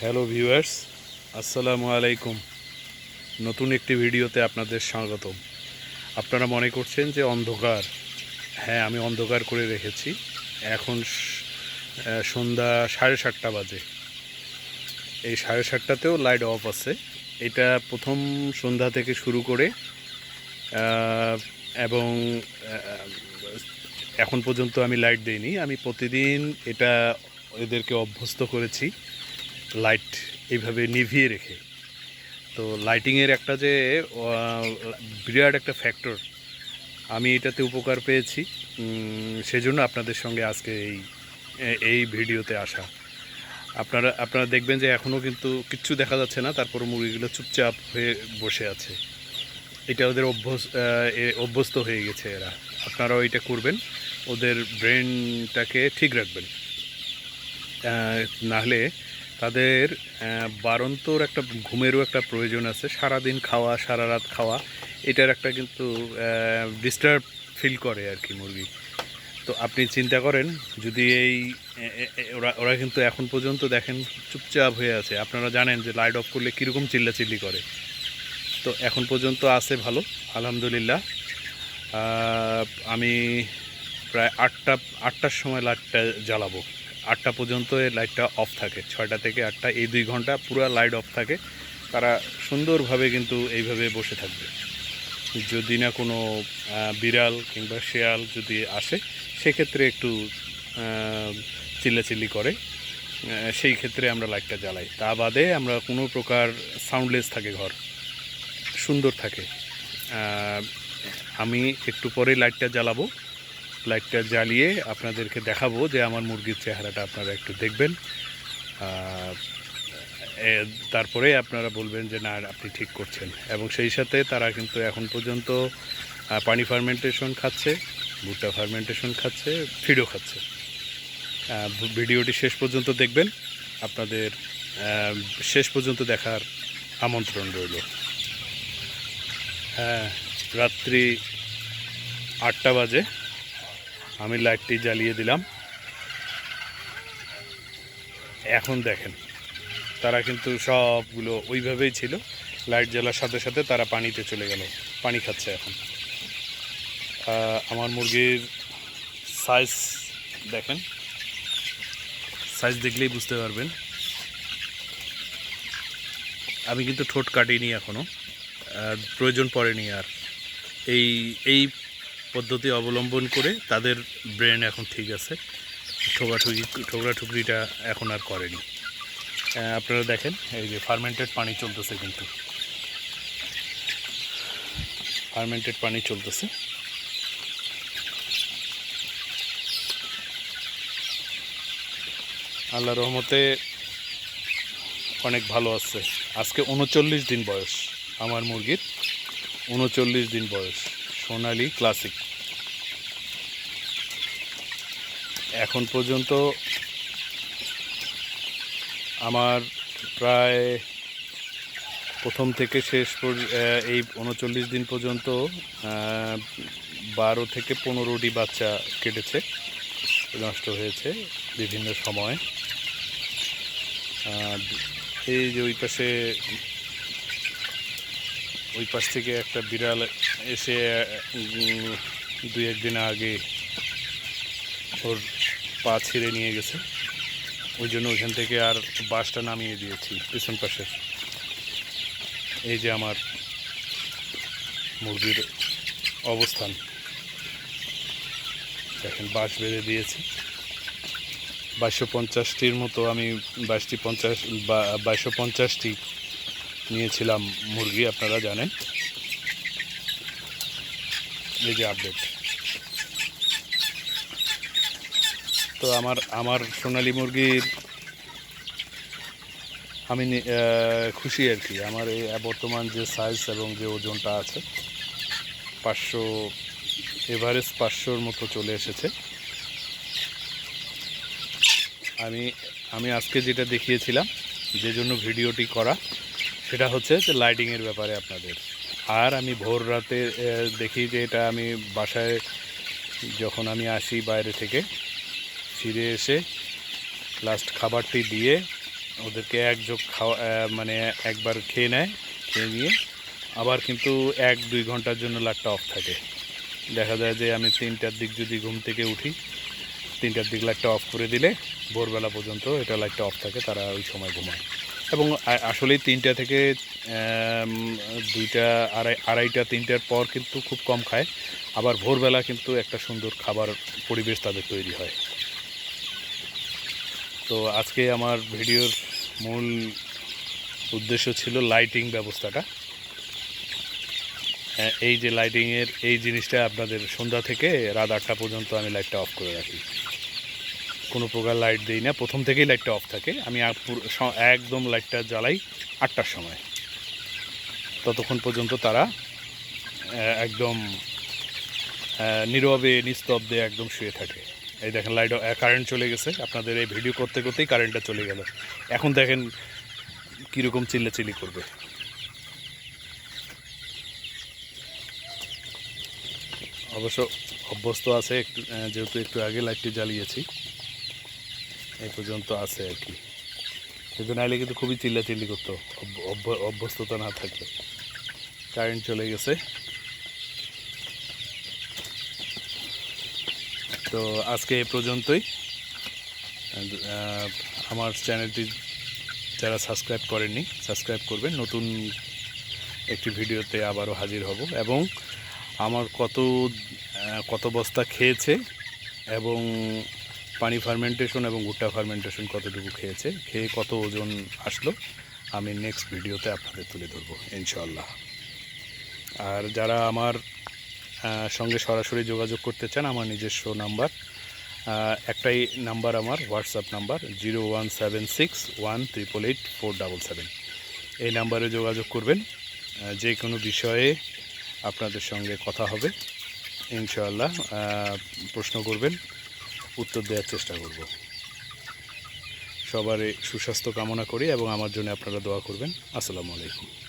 Hello viewers, আসসালামু আলাইকুম। নতুন একটি ভিডিওতে আপনাদের স্বাগতম। আপনারা মনে করছেন যে অন্ধকার? হ্যাঁ আমি অন্ধকার করে রেখেছি। এখন সন্ধ্যা সাড়ে সাতটা বাজে। এই সাড়ে সাতটাতেও লাইট অফ আছে। এটা প্রথম সন্ধ্যা থেকে শুরু করে এবং এখন পর্যন্ত আমি লাইট দিইনি। আমি প্রতিদিন এটা এদেরকে অভ্যস্ত করেছি। লাইট এইভাবে নিভিয়ে রেখে। তো লাইটিংয়ের একটা যে বিরাট একটা ফ্যাক্টর আমি এটাতে উপকার পেয়েছি। সেজন্য আপনাদের সঙ্গে আজকে এই এই ভিডিওতে আসা। আপনারা আপনারা দেখবেন যে এখনও কিন্তু কিচ্ছু দেখা যাচ্ছে না, তারপর মুরগিগুলো চুপচাপ হয়ে বসে আছে। এটা ওদের অভ্যস এ- অভ্যস্ত হয়ে গেছে এরা। আপনারাও এটা করবেন, ওদের ব্রেনটাকে ঠিক রাখবেন। নাহলে তাদের বারন্তর একটা ঘুমেরও একটা প্রয়োজন আছে। সারাদিন খাওয়া সারা রাত খাওয়া, এটার একটা কিন্তু ডিস্টার্ব ফিল করে আর কি মুরগি। তো আপনি চিন্তা করেন, যদি এই ওরা ওরা কিন্তু এখন পর্যন্ত দেখেন চুপচাপ হয়ে আছে। আপনারা জানেন যে লাইট অফ করলে কীরকম চিল্লাচিল্লি করে। তো এখন পর্যন্ত আছে ভালো, আলহামদুলিল্লাহ। আমি প্রায় আটটা, আটটার সময় লাইটটা জ্বালাবো। আটটা পর্যন্ত এই লাইটটা অফ থাকে। ছয়টা থেকে আটটা, এই দুই ঘণ্টা পুরো লাইট অফ থাকে। তারা সুন্দরভাবে কিন্তু এইভাবে বসে থাকবে। যদি না কোনো বিড়াল কিংবা শেয়াল যদি আসে, সেক্ষেত্রে একটু চিল্লাচিল্লি করে। সেই ক্ষেত্রে আমরা লাইটটা জ্বালাই। তা বাদে আমরা কোনো প্রকার সাউন্ডলেস থাকে ঘর। সুন্দর থাকে। আমি একটু পরে লাইটটা জ্বালাবো। লাইটটা জ্বালিয়ে আপনাদেরকে দেখাবো যে আমার মুরগির চেহারাটা আপনারা একটু দেখবেন। তারপরে আপনারা বলবেন যে না, আপনি ঠিক করছেন। এবং সেই সাথে তারা কিন্তু এখন পর্যন্ত পানি ফার্মেন্টেশন খাচ্ছে, ভুট্টা ফার্মেন্টেশন খাচ্ছে, ফিডও খাচ্ছে। ভিডিওটি শেষ পর্যন্ত দেখবেন। আপনাদের শেষ পর্যন্ত দেখার আমন্ত্রণ রইল। হ্যাঁ রাত্রি আটটা বাজে। আমি লাইটটি জ্বালিয়ে দিলাম। এখন দেখেন, তারা কিন্তু সবগুলো ওইভাবেই ছিল। লাইট জ্বালার সাথে সাথে তারা পানিতে চলে গেল, পানি খাচ্ছে এখন। আমার মুরগির সাইজ দেখেন। সাইজ দেখলেই বুঝতে পারবেন। আমি কিন্তু ঠোঁট কাটিনি এখনও প্রয়োজন পড়েনি আর। এই এই পদ্ধতি অবলম্বন করে তাদের ব্রেন এখন ঠিক আছে। ঠোকাঠুকি, ঠোকরাঠুকরিটা এখন আর করেনি। আপনারা দেখেন, এই যে ফার্মেন্টেড পানি চলতেছে কিন্তু। ফার্মেন্টেড পানি চলতেছে। আল্লাহ রহমতে অনেক ভালো আছে। আজকে উনচল্লিশ দিন বয়স আমার মুরগির। উনচল্লিশ দিন বয়স। সোনালি ক্লাসিক এখন পর্যন্ত আমার প্রায় প্রথম থেকে শেষ এই উনচল্লিশ দিন পর্যন্ত বারো থেকে পনেরোটি বাচ্চা কেটেছে, নষ্ট হয়েছে বিভিন্ন সময়। এই যে ওই পাশে, ওই পাশ থেকে একটা বিড়াল এসে দুই একদিন আগে ওর পা ছিঁড়ে নিয়ে গেছে। ওই জন্য ওইখান থেকে আর বাসটা নামিয়ে দিয়েছি, পিছন পাশের এই যে আমার মুরগির অবস্থান। দেখেন, বাঁশ বেঁধে দিয়েছি। বাইশশো পঞ্চাশটির মতো আমি বাইশটি পঞ্চাশ বাইশশো পঞ্চাশটি নিয়েছিলাম মুরগি, আপনারা জানেন। এই যে আপডেট তো আমার আমার সোনালি মুরগির আমি খুশি আর কি। আমার এই বর্তমান যে সাইজ এবং যে ওজনটা আছে, পাঁচশো এভারেজ পাঁচশোর মতো চলে এসেছে। আমি আমি আজকে যেটা দেখিয়েছিলাম, যে জন্য ভিডিওটি করা, সেটা হচ্ছে যে লাইটিংয়ের ব্যাপারে আপনাদের। আর আমি ভোর রাতে দেখি যে এটা আমি বাসায় যখন আমি আসি বাইরে থেকে ফিরে এসে লাস্ট খাবারটি দিয়ে ওদেরকে এক যোগ খাওয়া মানে একবার খেয়ে নেয়, খেয়ে নিয়ে আবার কিন্তু এক দুই ঘণ্টার জন্য লাইটটা অফ থাকে। দেখা যায় যে আমি তিনটার দিক যদি ঘুম থেকে উঠি, তিনটার দিক লাইটটা অফ করে দিলে ভোরবেলা পর্যন্ত এটা লাইটটা অফ থাকে, তারা ওই সময় ঘুমায়। এবং আসলেই তিনটা থেকে দুইটা আড়াই, আড়াইটা, তিনটার পর কিন্তু খুব কম খায়। আবার ভোরবেলা কিন্তু একটা সুন্দর খাবার পরিবেশ তাদের তৈরি হয়। তো আজকে আমার ভিডিওর মূল উদ্দেশ্য ছিল লাইটিং ব্যবস্থাটা। হ্যাঁ, এই যে লাইটিংয়ের এই জিনিসটা আপনাদের সন্ধ্যা থেকে রাত আটটা পর্যন্ত আমি লাইটটা অফ করে রাখি। কোনো প্রকার লাইট দিই না। প্রথম থেকেই লাইটটা অফ থাকে। আমি একদম লাইটটা জ্বালাই আটটার সময়। ততক্ষণ পর্যন্ত তারা একদম নীরবে নিস্তব্ধে একদম শুয়ে থাকে। এই দেখেন লাইট কারেন্ট চলে গেছে। আপনাদের এই ভিডিও করতে করতেই কারেন্টটা চলে গেল। এখন দেখেন কীরকম চিল্লাচিল্লি করবে। অবশ্য অভ্যস্ত আছে, একটু যেহেতু একটু আগে লাইটটি জ্বালিয়েছি, এই পর্যন্ত আছে আর কি। কিন্তু নাইলে কিন্তু খুবই চিল্লাচিল্লি করতো অভ্য- অভ্য- অভ্যস্ততা না থাকলে। কারেন্ট চলে গেছে। তো আজকে এ পর্যন্তই। আমার চ্যানেলটি যারা সাবস্ক্রাইব করেননি, সাবস্ক্রাইব করবেন। নতুন একটি ভিডিওতে আবারও হাজির হব। এবং আমার কত কত বস্তা খেয়েছে এবং পানি ফার্মেন্টেশন এবং ভুট্টা ফার্মেন্টেশন কতটুকু খেয়েছে, খেয়ে কত ওজন আসলো, আমি নেক্সট ভিডিওতে আপনাদের তুলে ধরবো ইনশাল্লাহ আর যারা আমার সঙ্গে সরাসরি যোগাযোগ করতে চান, আমার নিজস্ব নাম্বার। একটাই নাম্বার আমার, WhatsApp number, zero one seven six one triple eight four double seven. এই নাম্বারে যোগাযোগ করবেন। যে কোনো বিষয়ে আপনাদের সঙ্গে কথা হবে, ইনশাআল্লাহ প্রশ্ন করবেন, উত্তর দেওয়ার চেষ্টা করব। সবারই সুস্বাস্থ্য কামনা করি এবং আমার জন্য আপনারা দোয়া করবেন। আসসালামু আলাইকুম।